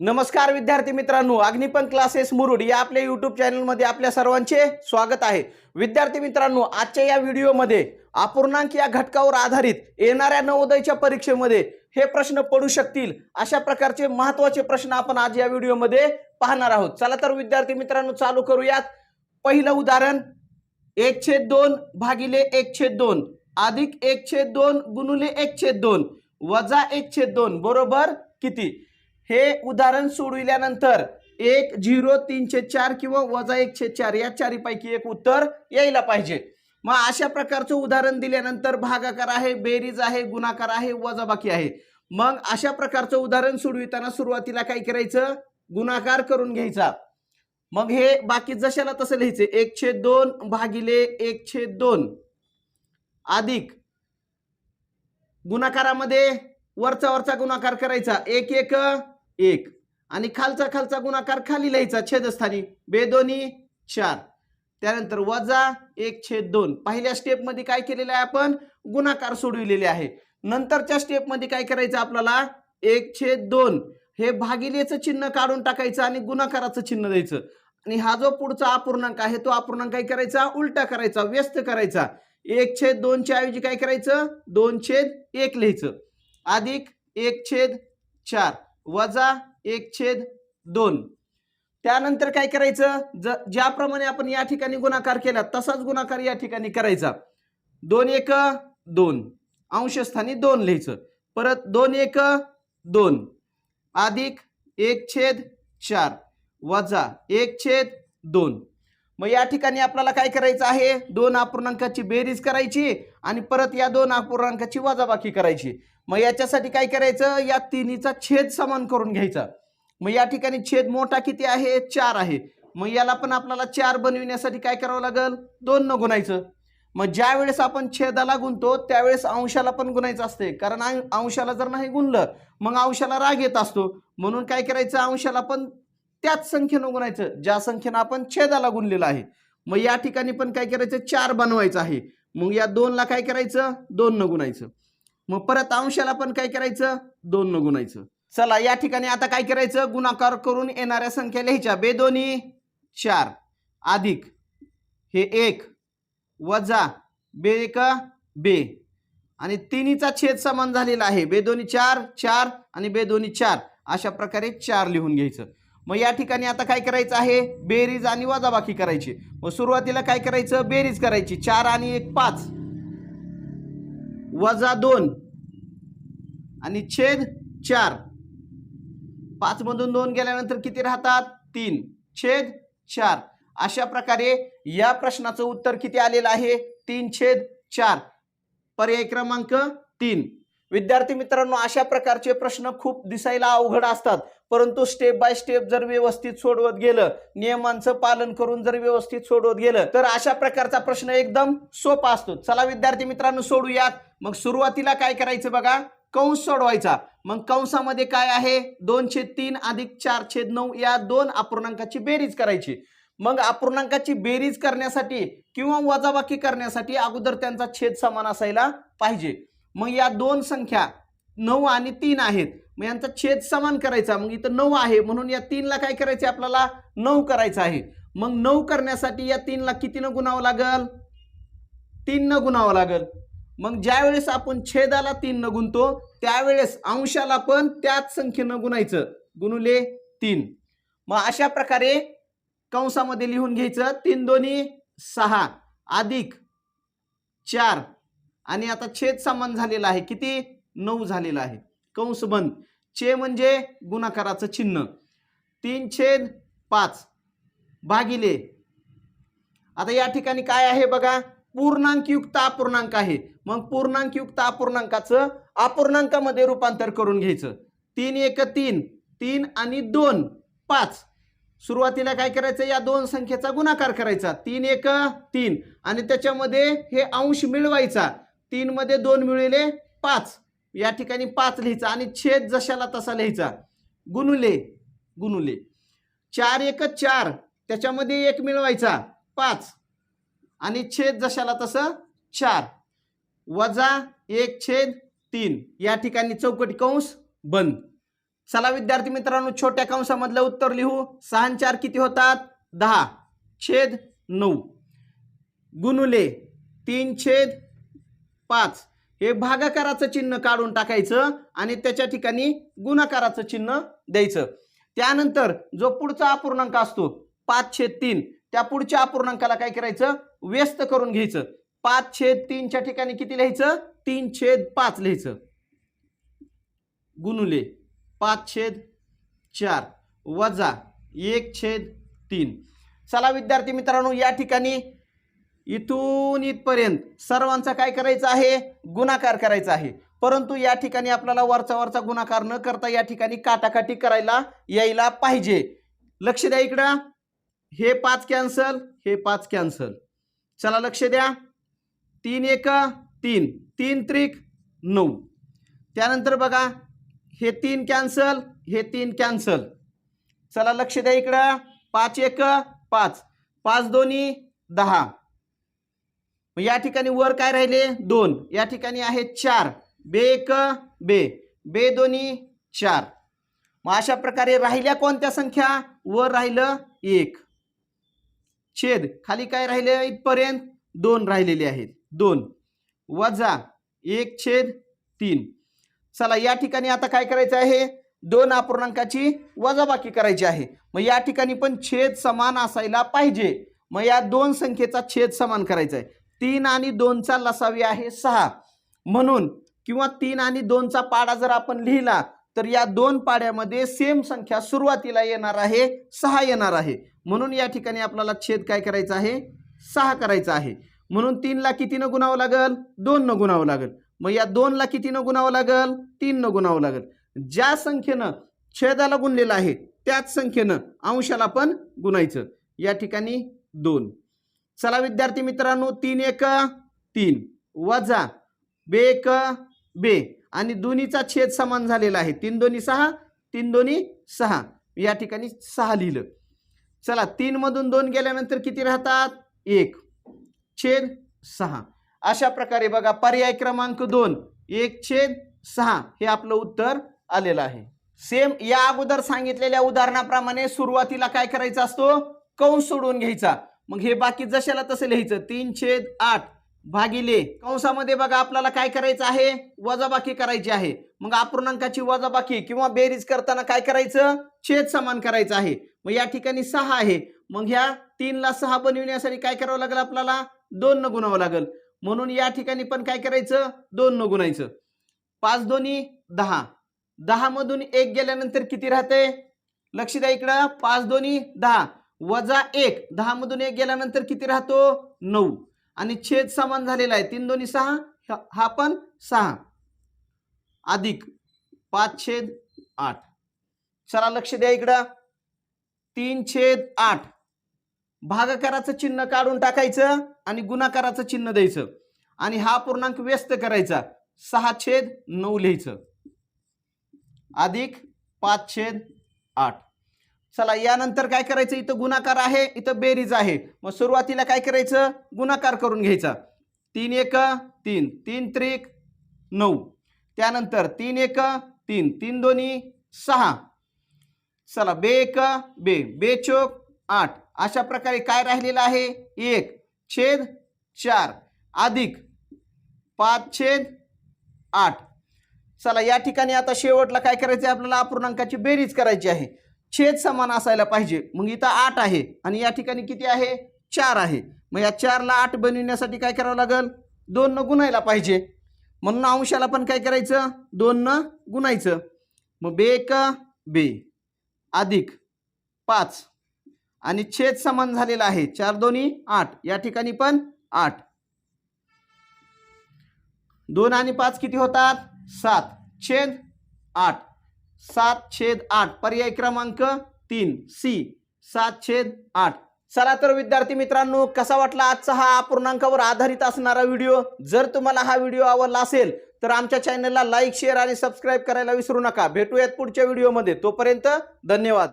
नमस्कार विद्यार्थी मित्रांनो अग्निपंख क्लासेस मुरुड या आपल्या यूट्यूब चॅनलमध्ये आपल्या सर्वांचे स्वागत आहे. विद्यार्थी मित्रांनो आजच्या या व्हिडिओमध्ये अपूर्णांक या घटकावर आधारित येणाऱ्या नवोदयच्या परीक्षेमध्ये हे प्रश्न पडू शकतील अशा प्रकारचे महत्त्वाचे प्रश्न आपण आज या व्हिडिओमध्ये पाहणार आहोत. चला तर विद्यार्थी मित्रांनो चालू करूयात. पहिलं उदाहरण एक छेद दोन भागिले एक छेद दोन अधिक एक छेद दोन गुणुले एक छेद दोन वजा एक छेद दोन बरोबर किती? हे उदाहरण सोडविल्यानंतर एक झिरो तीनशे चार किंवा वजा एकशे चार या चारीपैकी एक उत्तर यायला पाहिजे. मग अशा प्रकारचं उदाहरण दिल्यानंतर भागाकार आहे बेरीज आहे गुणाकार आहे वजाबाकी आहे. मग अशा प्रकारचं उदाहरण सोडविताना सुरुवातीला काय करायचं? गुणाकार करून घ्यायचा. मग हे बाकी जशाला तसं लिहायचं. एकशे दोन भागिले एकशे दोन. अधिक गुणाकारामध्ये वरचा वरचा गुणाकार करायचा. एक एक एक. आणि खालचा खालचा गुणाकार खाली लिहायचा छेदस्थानी. बेदोनी चार. त्यानंतर वजा एक छेद दोन. पहिल्या स्टेपमध्ये काय केलेलं आहे आपण? गुणाकार सोडविलेले आहे. नंतरच्या स्टेपमध्ये काय करायचं आपल्याला? एक छेद दोन. हे भागिलेचं चिन्ह काढून टाकायचं आणि गुणाकाराचं चिन्ह द्यायचं. आणि हा जो पुढचा अपूर्णांक आहे तो अपूर्णांक काय करायचा? उलटा करायचा व्यस्त करायचा. एक छेद दोनच्या ऐवजी काय करायचं? दोन छेद एक लिहायचं. अधिक एक छेद चार. वजा एक छेद दोन. त्यानंतर काय करायचं? ज ज्याप्रमाणे आपण या ठिकाणी गुणाकार केला तसाच गुणाकार या ठिकाणी करायचा. दोन एक दोन. अंशस्थानी दोन लिहायचं. परत दोन एक दोन. अधिक एक छेद चार. वजा एक छेद दोन. मग या ठिकाणी आपल्याला काय करायचं आहे? दोन अपूर्णांकाची बेरीज करायची आणि परत या दोन अपूर्णांकाची वजाबाकी करायची. मग याच्यासाठी काय करायचं? या तिन्हीचा छेद समान करून घ्यायचा. मग या ठिकाणी छेद मोठा किती आहे? चार आहे. मग याला पण आपल्याला चार बनविण्यासाठी काय करावं लागेल? दोन न गुणायचं. मग ज्या वेळेस आपण छेदाला गुणतो त्यावेळेस अंशाला पण गुणायचं असते. कारण अं- अंशाला जर नाही गुणलं मग अंशाला राग येत असतो. म्हणून काय करायचं? अंशाला पण त्याच संख्येनं गुणायचं. ज्या संख्येनं आपण छेदाला गुणलेलं आहे. मग या ठिकाणी पण काय करायचं? चार बनवायचं आहे. मग या दोनला काय करायचं? दोन न गुणायचं. मग परत अंशाला पण काय करायचं? दोन न गुणायचं. चला या ठिकाणी आता काय करायचं? गुणाकार करून येणाऱ्या संख्या लिहायच्या बेदोनी चार. अधिक. हे एक. वजा बे एक बे. आणि तिन्हीचा छेद समान झालेला आहे. बेदोनी चार चार आणि बेदोनी चार. अशा प्रकारे चार लिहून घ्यायचं. मग या ठिकाणी आता काय करायचं आहे? बेरीज आणि वजाबाकी करायची. मग सुरुवातीला काय करायचं? बेरीज करायची. चार आणि एक पाच. वजा दोन. आणि छेद चार. पाचमधून दोन गेल्यानंतर किती राहतात? तीन. छेद चार. अशा प्रकारे या प्रश्नाचं उत्तर किती आलेलं आहे? तीन छेद चार. पर्याय क्रमांक तीन. विद्यार्थी मित्रांनो अशा प्रकारचे प्रश्न खूप दिसायला अवघड असतात. परंतु स्टेप बाय स्टेप जर व्यवस्थित सोडवत गेलं नियमांचं पालन करून जर व्यवस्थित सोडवत गेलं तर अशा प्रकारचा प्रश्न एकदम सोपा असतो. चला विद्यार्थी मित्रांनो सोडूयात. मग सुरुवातीला काय करायचं बघा? कंस सोडवायचा. मग कंसामध्ये काय आहे? दोन छेद तीन अधिक चार छेद नऊ या दोन अपूर्णांकाची बेरीज करायची. मग अपूर्णांकाची बेरीज करण्यासाठी किंवा वजाबाकी करण्यासाठी अगोदर त्यांचा छेद समान असायला पाहिजे. मग या दोन संख्या नऊ आणि तीन आहेत. मग यांचा छेद समान करायचा. मग इथं नऊ आहे. म्हणून या तीनला काय करायचे आपल्याला? नऊ करायचं आहे. मग नऊ करण्यासाठी या तीनला कितीनं गुणावं लागल? तीननं गुणावं लागल. मग ज्या वेळेस आपण छेदाला तीननं गुणतो त्यावेळेस अंशाला पण त्याच संख्येनं गुणायचं. गुणुले तीन. मग अशा प्रकारे कंसामध्ये लिहून घ्यायचं. तीन दोन्ही सहा. अधिक चार. आणि आता छेद समान झालेला आहे. किती? नऊ झालेला आहे. कंस बंद. चे म्हणजे गुणाकाराचं चिन्ह. तीन छेद पाच भागिले. आता या ठिकाणी काय आहे बघा? पूर्णांकयुक्त अपूर्णांक आहे. मग पूर्णांकयुक्त अपूर्णांकाचं अपूर्णांकामध्ये रूपांतर करून घ्यायचं. तीन एक तीन तीन आणि दोन पाच. सुरुवातीला काय करायचं? या दोन संख्येचा गुणाकार करायचा. तीन एक तीन आणि त्याच्यामध्ये हे अंश मिळवायचा. तीनमध्ये दोन मिळविले पाच. या ठिकाणी पाच लिहायचा आणि छेद जशाला तसा लिहायचा. गुणुले गुणुले. चार एक चार त्याच्यामध्ये एक मिळवायचा पाच. आणि छेद जशाला तसं चार. वजा एक छेद तीन या ठिकाणी चौकटी कंस बंद. चला विद्यार्थी मित्रांनो छोट्या कंसामधलं उत्तर लिहू. सहा चार किती होतात? दहा. छेद नऊ. गुणुले तीन छेद पाच. हे भागाकाराचं चिन्ह काढून टाकायचं आणि त्याच्या ठिकाणी गुणाकाराचं चिन्ह द्यायचं. त्यानंतर जो पुढचा अपूर्णांक असतो पाच छेद तीन त्या पुढच्या अपूर्णांकाला काय करायचं? व्यस्त करून घ्यायचं. पाच छेद तीनच्या ठिकाणी किती लिहायचं? तीन छेद पाच लिहायचं. गुणुले पाच छेद चार वजा एक छेद तीन. चला विद्यार्थी मित्रांनो या ठिकाणी इथून इथपर्यंत सर्वांचा काय करायचं आहे? गुणाकार करायचा आहे. परंतु या ठिकाणी आपल्याला वरचा वरचा गुणाकार न करता या ठिकाणी काटाकाटी करायला यायला पाहिजे. लक्ष द्या इकडं. हे पाच कॅन्सल हे पाच कॅन्सल चला लक्ष द्या. तीन एक तीन. तीन त्रिक नऊ. त्यानंतर बघा हे तीन कॅन्सल हे तीन कॅन्सल चला लक्ष द्या इकडं. पाच एक पाच. पाच दोन्ही दहा. मग या ठिकाणी वर काय राहिले? दोन. या ठिकाणी आहे चार. बे एक बे. बे दोन्ही चार. मग अशा प्रकारे राहिल्या कोणत्या संख्या? वर राहिलं एक. छेद. खाली काय राहिले इथपर्यंत? दोन राहिलेले आहेत. दोन. वजा एक छेद तीन. चला या ठिकाणी आता काय करायचं आहे? दोन अपूर्णांकाची वजाबाकी करायची आहे. मग या ठिकाणी पण छेद समान असायला पाहिजे. मग या दोन संख्येचा छेद समान करायचा आहे. तीन आणि दोनचा लसावी आहे सहा. म्हणून किंवा तीन आणि दोनचा पाडा जर आपण लिहिला तर या दोन पाड्यामध्ये सेम संख्या सुरुवातीला येणार आहे सहा येणार आहे. म्हणून या ठिकाणी आपल्याला छेद काय करायचा आहे? सहा करायचा आहे. म्हणून तीनला कितीनं गुणावं लागल? दोननं गुणावं लागल. मग या दोनला कितीनं गुणावं लागल? तीननं गुणावं लागल. ज्या संख्येनं छेदाला गुणलेलं आहे त्याच संख्येनं अंशाला पण गुणायचं. या ठिकाणी दोन. चला विद्यार्थी मित्रांनो तीन एक तीन. वजा बे एक बे. आणि दोन्हीचा छेद समान झालेला आहे. तीन दोन्ही सहा तीन दोन्ही सहा. या ठिकाणी सहा लिहिलं. चला तीन मधून दोन गेल्यानंतर किती राहतात? एक. छेद सहा. अशा प्रकारे बघा पर्याय क्रमांक दोन एक छेद सहा हे आपलं उत्तर आलेलं आहे. सेम या अगोदर सांगितलेल्या उदाहरणाप्रमाणे सुरुवातीला काय करायचा असतो? कौन सोडून घ्यायचा? मग हे बाकी जशाला तसं लिहायचं. तीन छेद आठ भागिले कंसामध्ये बघा आपल्याला काय करायचं आहे? वजाबाकी करायची आहे. मग अपूर्णांकाची वजाबाकी किंवा बेरीज करताना काय करायचं? छेद समान करायचं आहे. मग या ठिकाणी सहा आहे. मग ह्या तीनला सहा बनविण्यासाठी काय करावं लागेल आपल्याला? दोन न गुणावं लागेल. म्हणून या ठिकाणी पण काय करायचं? दोन न गुणायचं. पाच दोन्ही दहा. दहा मधून एक गेल्यानंतर किती राहते? लक्ष द्या इकडं. पाच दोन्ही दहा. वजा एक. दहामधून एक गेल्यानंतर किती राहतो? नऊ. आणि छेद समान झालेला आहे. तीन दोन्ही सहा. हा पण सहा. अधिक पाच छेद आठ. चला लक्ष द्या इकडं. तीन छेद आठ. भागाकाराचं चिन्ह काढून टाकायचं आणि गुणाकाराचं चिन्ह द्यायचं. आणि हा पूर्णांक व्यस्त करायचा. सहा छेद नऊ लिहायचं. अधिक पाच छेद आठ. चला यानंतर काय करायचं? इथं गुणाकार आहे इथं बेरीज आहे. मग सुरुवातीला काय करायचं? गुणाकार करून घ्यायचा. तीन एक तीन. तीन त्रिक नऊ. त्यानंतर तीन एक तीन. तीन दोन्ही सहा. चला बे एक बे. बे चोक आठ. अशा प्रकारे काय राहिलेलं आहे? एक. छेद चार. अधिक पाच छेद आठ. चला या ठिकाणी आता शेवटला काय करायचं आहे आपल्याला अपूर्णांकाची बेरीज करायची आहे. छेद समान असायला पाहिजे. मग इथं आठ आहे आणि या ठिकाणी किती आहे? चार आहे. मग या चारला आठ बनविण्यासाठी काय करावं लागेल? दोन न गुणायला पाहिजे. म्हणून अंशाला पण काय करायचं? दोन न गुणायचं. मग बे का बे. अधिक पाच. आणि छेद समान झालेला आहे. चार दोन्ही आठ. या ठिकाणी पण आठ. दोन आणि पाच किती होतात? सात. छेद आठ. सात छेद आठ. पर्याय क्रमांक तीन. सी सात छेद आठ. चला तर विद्यार्थी मित्रांनो कसा वाटला आजचा हा अपूर्णांकावर आधारित असणारा व्हिडिओ? जर तुम्हाला हा व्हिडिओ आवडला असेल तर आमच्या चॅनलला लाईक शेअर आणि सबस्क्राईब करायला विसरू नका. भेटूयात पुढच्या व्हिडिओमध्ये. तोपर्यंत धन्यवाद.